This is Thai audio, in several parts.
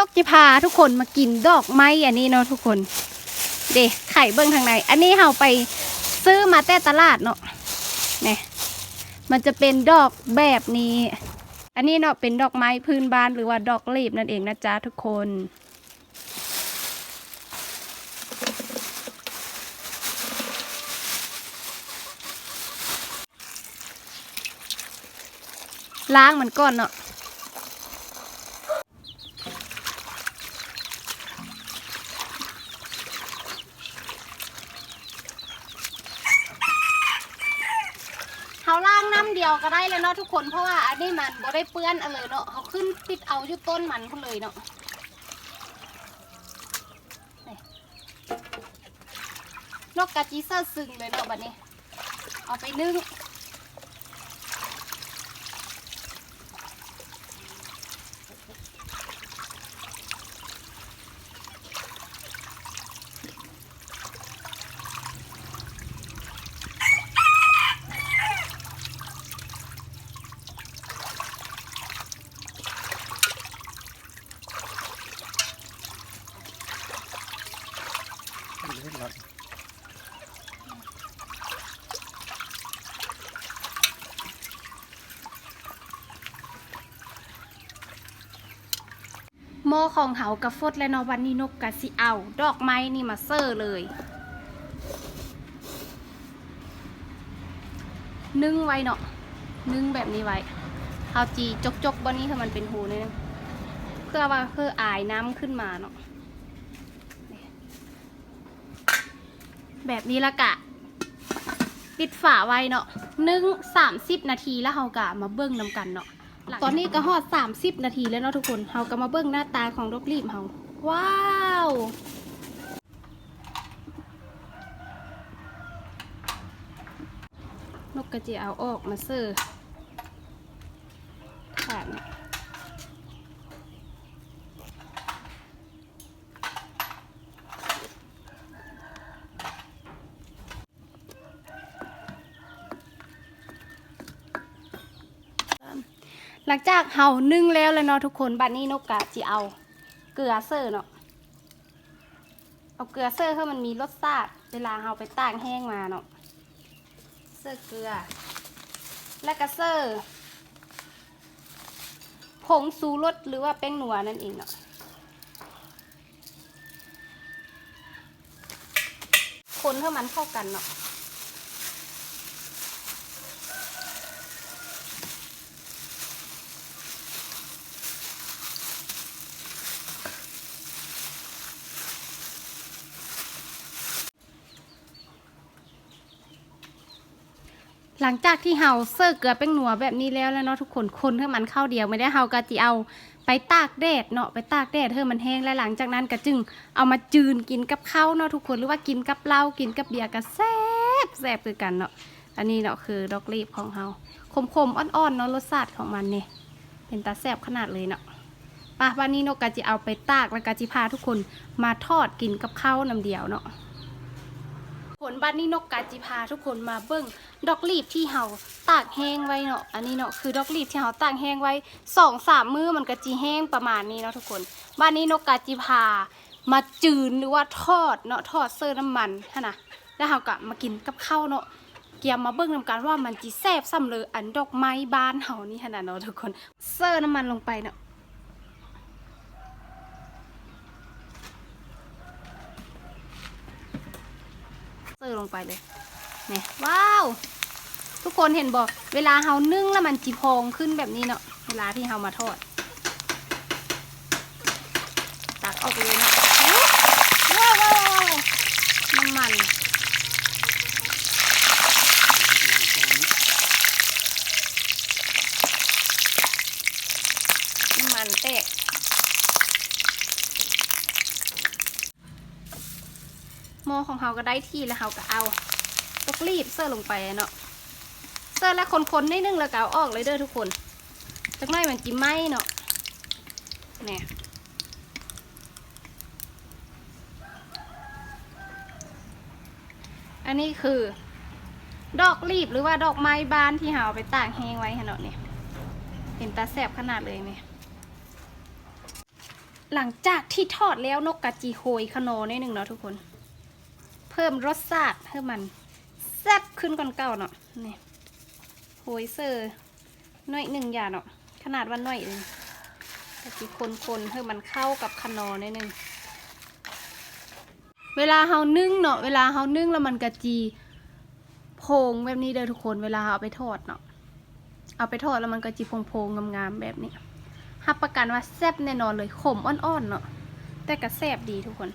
นกจะพาทุกคนมากินดอกไม้อันนี้เนาะทุกคน เด็ไข่เบิ้งทางในอันนี้เราไปซื้อมาแต่ตลาดเนาะเนี่ยมันจะเป็นดอกแบบนี้ อันนี้เนาะเป็นดอกไม้พื้นบ้านหรือว่าดอกลีบนั่นเองนะจ๊ะทุกคนล้างมันก่อนเนาะ เขาล้างน้ำเดียวก็ได้เลยเนาะทุกคนเพราะว่าอันนี้มันบ่ได้เปื้อนอะไรเนาะเขาขึ้นติดเอาอยู่ต้นมันพุ่นเลยเนาะนกกระจีเซอร์ซึงเลยเนาะบัดนี้ เอาไปนึ่ง หม้อของเขากระฟดและนาะวันนี้นกกะสิเอา ดอกไม้นี่มาเซอร์เลยนึ่งไว้เนาะนึ่งแบบนี้ไว้เอาจีจกจกบนนี้ถ้ามันเป็นหูเนี่ยนะเพื่อว่าเพื่ออายน้ำขึ้นมาเนาะแบบนี้ละกะ ปิดฝาไว้เนาะนึ่งสามสิบนาทีแล้วเรากะมาเบิ้งนำกันเนาะ ตอนนี้ก็ฮอด30 นาทีแล้วเนาะทุกคนเฮาก็มาเบิ่งหน้าตาของดอกลีบเฮาว้าวนกกระจิเอาออกมาเซอร์ถาดเนี่ยหลังจากเฮานึ่งแล้วเลยเนาะทุกคนบัดนี้นกกะจิเอา เกลือเซอร์เนาะเอาเกลือเซอร์ให้มันมีรสชาติเวลาเฮาไปตากแห้งมาเนาะเซอร์เกลือ และก็เซอร์ผงซูรสหรือว่าแป้งนัวนั่นเองเนาะคนให้มันเข้ากันเนาะ หลังจากที่เฮาเสิร์ฟเกลือแป้งหนัวแบบนี้แล้วแล้วเนาะทุกคนคนให้มันเข้าเดียวไม่ได้เฮากะจิเอาไปตากแดดเนาะไปตากแดดให้มันแห้งแล้วหลังจากนั้นก็จึงเอามาจืนกินกับข้าวเนาะทุกคนหรือว่ากินกับเหล้ากินกับเบียร์ก็แซ่บแซ่บคือกันเนาะอันนี้เนาะคือดอกลีบของเฮาคมๆอ่อนๆเนาะรสชาติของมันเนี่ยเป็นตาแซ่บขนาดเลยเนาะป่ะวันนี้นกกะจิเอาไปตากแล้วกะจิพาทุกคนมาทอดกินกับข้าวน้ำเดียวเนาะ ผลบ้านนี้นกกาจิพาทุกคนมาเบิ้งดอกลีบที่เฮาตากแห้งไว้เนาะอันนี้เนาะคือดอกลีบที่เฮาตากแห้งไว้สองสามมือมันก็จีแห้งประมาณนี้เนาะทุกคนบ้านนี้นกกาจิพามาจืนหรือว่าทอดเนาะทอดเสื้อน้ำมันฮะนะแล้วเฮาก็มากินกับข้าวเนาะเกียมมาเบิ้งนำกันว่ามันจีแซ่บซ้ำเลยอันดอกไม้บ้านเฮานี่ขนาดเนาะทุกคนเสื้อน้ำมันลงไปเนาะ เสิร์ฟลงไปเลยเนี่ยว้าว ทุกคนเห็นบอกเวลาเฮานึ่งแล้วมันจีพองขึ้นแบบนี้เนาะเวลาที่เฮามาทอดตักออกเลยนะว้าวว้าวว้าวน้ำมันน้ำมันแตก มอของเราก็ได้ที่แล้วเราก็เอาตกรีบเสื้อลงไปเนาะเสื้อแล้วคนๆนิดนึงแล้วก็เอาออกเลยเด้อทุกคนจักหน่อยมันจิไหมเนาะเนี่ยอันนี้คือ ดอกรีบหรือว่าดอกไม้บานที่เราเอาไปตากแห้งไว้ค่ะเนาะเนี่ยเห็นตาแสบขนาดเลยเนี่ยหลังจากที่ทอดแล้วนกกระจีโฮยขนอนิดหนึ่งเนาะทุกคน เพิ่มรสชาติให้มันแซ่บขึ้นก่อนเก่าเนาะนี่โหยเซอร์หน่อยหนึ่งอย่าเนาะขนาดว่าหน่อยเลยกะจีคนๆให้มันเข้ากับขนอนิดหนึ่งเวลาเฮานึ่งเนาะเวลาเฮานึ่งแล้วมันกะจีโพงแบบนี้เด้อทุกคนเวลาเอาไปทอดเนาะเอาไปทอดแล้วมันกะจีโพงๆงามๆแบบนี้รับประกันว่าแซ่บแน่นอนเลยขมอ่อนๆเนาะแต่ก็แซ่บดีทุกคน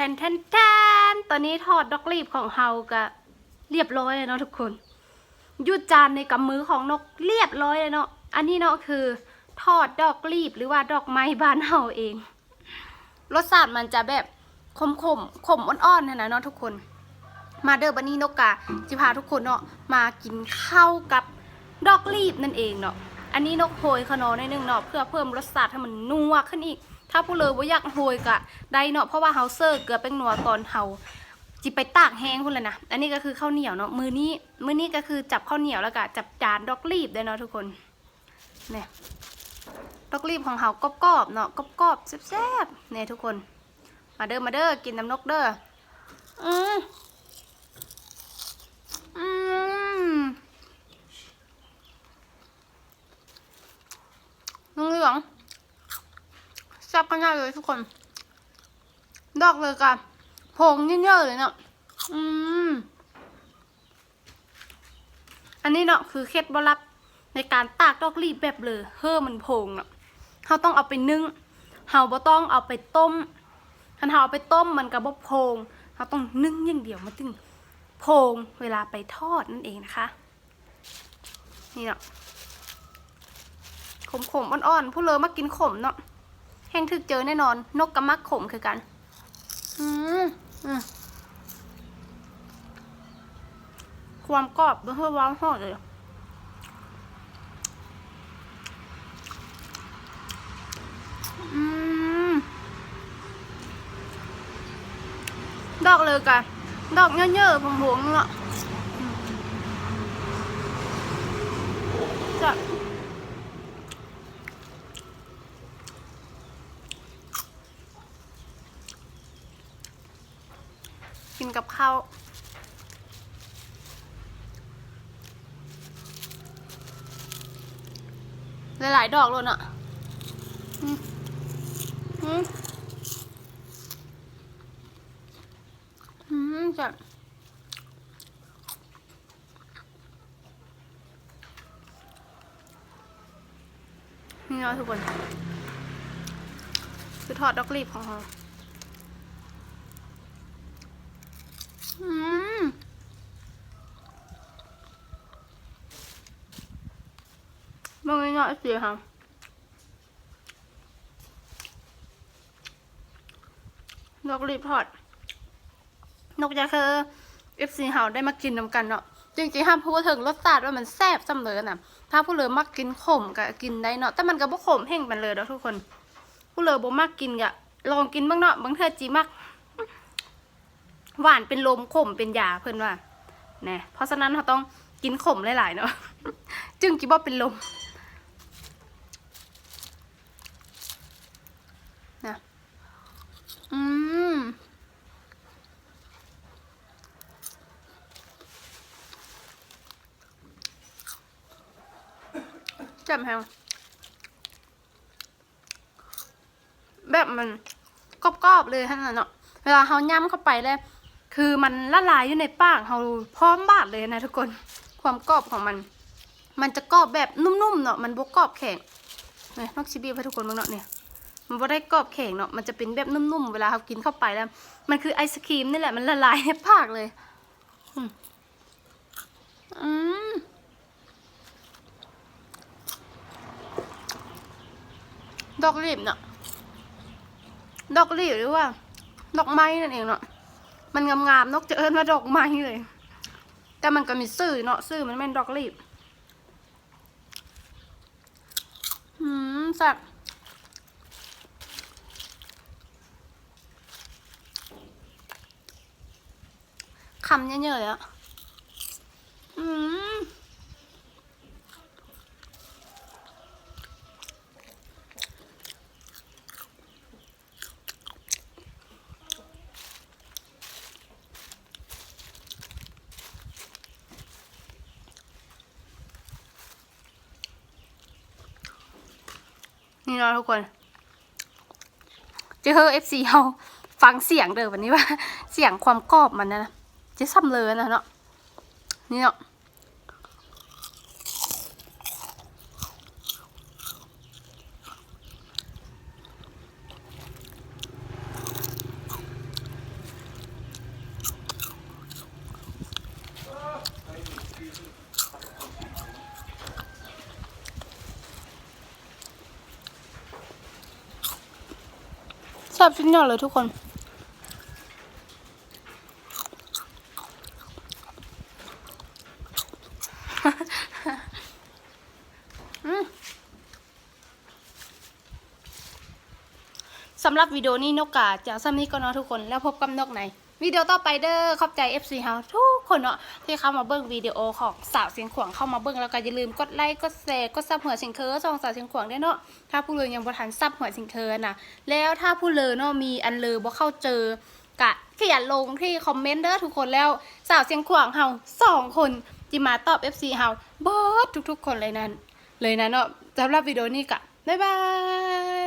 ทนแทนแทนตอนนี้ทอดดอกลีบของเฮาก็เรียบร้อยเลยเนาะทุกคนยุดจานในกำมือของนกเรียบร้อยเลยเนาะอันนี้เนาะคือ ทอดดอกลีบหรือว่าดอกไม้บ้านเฮาเอง รสชาติมันจะแบบขมขมขมอ่อนๆนะนะเนาะทุกคน มาเดอร์บันนี่นกกาจะพาทุกคนเนาะมากินข้าวกับดอกลีบนั่นเองเนาะอันนี้นกโหยขนอในอยนึงเนาะเพื่อเพิ่มรสชาติให้มันนัวขึ้นอีก ถ้าผู้เลยว่าอยากโหยกะได้เนาะเพราะว่าเฮาเซอร์เกือแป้งนัวตอนเฮาจิไปตากแห้งพุ่นเลยนะ อันนี้ก็คือข้าวเหนียวเนาะ มือนี้ มือนี้ก็คือจับข้าวเหนียวแล้วก็จับจานดอกลีบได้เนาะทุกคน เนี่ย ดอกลีบของเฮากรอบๆเนาะกรอบๆแซ่บๆเนี่ยทุกคน มาเด้อ มาเด้อ กินน้ำนกเด้อ อือมน้องเหลือง แซ่บขนาดเลยทุกคนดอกเลยกันผงเยอะๆเลยเนาะอืม อันนี้เนาะคือเคล็ดบลับในการตากดอกลีบแบบเลยเฮ้อมันโพงเนาะเราต้องเอาไปนึ่งเฮาบ่ต้องเอาไปต้มถ้าเฮาเอาไปต้มมันก็บ่โพงเราต้องนึ่งอย่างเดียวมันถึงโพงเวลาไปทอดนั่นเองนะคะ นี่เนาะขมขมๆอ่อนๆผู้เลอมากินขมเนาะ แห้งถึกเจอแน่นอน นกกับมักขมคือกัน อืมอืมความกรอบเพื่อว้าวหอดเลยดอกเลยกันดอกเยอะๆผงๆนี่แหละจะ กินกับข้าวหลาย ๆ ดอกเลยอะอืมอืมอืมจะนี่เนาะทุกคน คือทอดดอกลีบของเรา อืมมองง่ายๆสิค่ะดอกลีบทอดนกจะคือเอฟซีเฮาได้มากินนำกันเนาะจริงๆห้ามพูดถึงรสชาติว่ามันแซ่บซ้ำเลยนะถ้าผู้เลยมักกินขมก็กินได้เนาะแต่มันก็บ่ขมแห้งมันเลยเนาะทุกคน ผู้เลยบ่มักกินก็ลองกินบ้างเนาะบางเทื่อจีมัก หวานเป็นลมขมเป็นยาเพิ่อนว่าแน่เพราะฉะนั้นเราต้องกินขมหลายๆเนาะจึงจิบ่เป็นลมนะอืมจ่มแฮงแบบมันกรอบๆเลยท่านนเนาะเวลาเขาย่ำเข้าไปแล้ว คือมันละลายอยู่ในปากเขาพร้อมบาดเลยนะทุกคนความกรอบของมัน มันจะกรอบแบบนุ่มๆเนาะมันบกกรอบแข็งเนี่ยนอกชิบีให้ทุกคนบ้างเนาะเนี่ยมันบ่ได้กรอบแข็งเนาะมันจะเป็นแบบนุ่มๆเวลาเขากินเข้าไปแล้ว มันคือไอศครีมนี่แหละมันละลายในปากเลยอืมอืมดอกลีบเนาะดอกลีบหรือว่า ดอกไม้นั่นเองเนาะ มันงามๆนกจะเอิ้นว่าดอกไม้เลย แต่มันก็มีซื่อเนาะซื่อมันเป็นดอกลีบหืมแซ่บคำเยอะๆเลยอะอืม นี่เนาะทุกคนจะเฮอเอฟซีเอาฟังเสียงเด้อวันนี้ว่า เสียงความกรอบมันนะนะจะซ้ำเลยนะเนาะนี่เนาะ อบชิ้นยอดเลยทุกคนสำหรับวิดีโอนี้นกกาจะซ้ำนี้ก็นาะทุกคนแล้วพบกับนกในวิดีโอต่อไปเด้อขอบใจ FC เฮาทุก คนเนาะที่เข้ามาเบิ่งวิดีโอของสาวเสียงขวางเข้ามาเบิ่งแล้วก็อย่าลืมกดไลค์กดแชร์กดซับหัวสิงเคอสองสาวเสียงขวางด้เนาะถ้าผู้เลยยังบ่ทันซับหัวสิงเคอนะแล้วถ้าผู้เลยเนาะมีอันเลยบ่เข้าเจอกะเขียนลงที่คอมเมนต์เด้อทุกคนแล้วสาวเสียงขวางเฮาสองคนจิมาตอบ FC เฮาเบิร์ดทุกๆ คนเลยนั้นเลยนะเนาะสำหรับวิดีโอนี้กะบ๊ายบาย